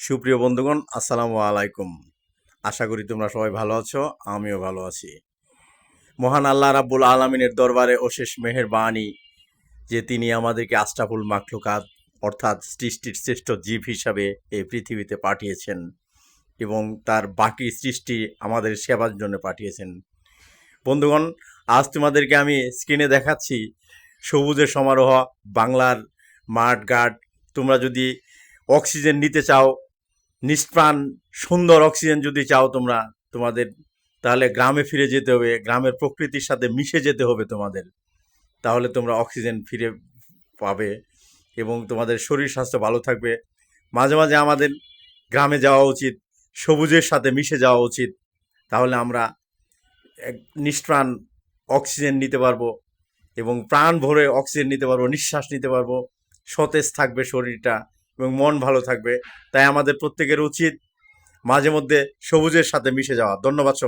সুপ্রিয় বন্ধুগণ, আসসালামু আলাইকুম। আশা করি তোমরা সবাই ভালো আছো, আমিও ভালো আছি। মহান আল্লাহ রাব্বুল আলমিনের দরবারে অশেষ মেহের বাণী যে তিনি আমাদেরকে আস্টাফুল মাকলুকাত অর্থাৎ সৃষ্টির শ্রেষ্ঠ জীব হিসাবে এই পৃথিবীতে পাঠিয়েছেন এবং তার বাকি সৃষ্টি আমাদের সেবার জন্য পাঠিয়েছেন। বন্ধুগণ, আজ তোমাদেরকে আমি স্ক্রিনে দেখাচ্ছি সবুজের সমারোহ, বাংলার মাঠ ঘাট। তোমরা যদি অক্সিজেন নিতে চাও নিষ্প্রাণ, সুন্দর অক্সিজেন যদি চাও তোমরা, তোমাদের, তাহলে গ্রামে ফিরে যেতে হবে, গ্রামের প্রকৃতির সাথে মিশে যেতে হবে তোমাদের। তাহলে তোমরা অক্সিজেন ফিরে পাবে এবং তোমাদের শরীর স্বাস্থ্য ভালো থাকবে। মাঝে মাঝে আমাদের গ্রামে যাওয়া উচিত, সবুজের সাথে মিশে যাওয়া উচিত। তাহলে আমরা নিষ্প্রাণ অক্সিজেন নিতে পারব এবং প্রাণ ভরে অক্সিজেন নিতে পারব, নিঃশ্বাস নিতে পারব। সতেজ থাকবে শরীরটা এবং মন ভালো থাকবে। তাই আমাদের প্রত্যেকের উচিত মাঝে মধ্যে সবুজের সাথে মিশে যাওয়া। ধন্যবাদ সবাই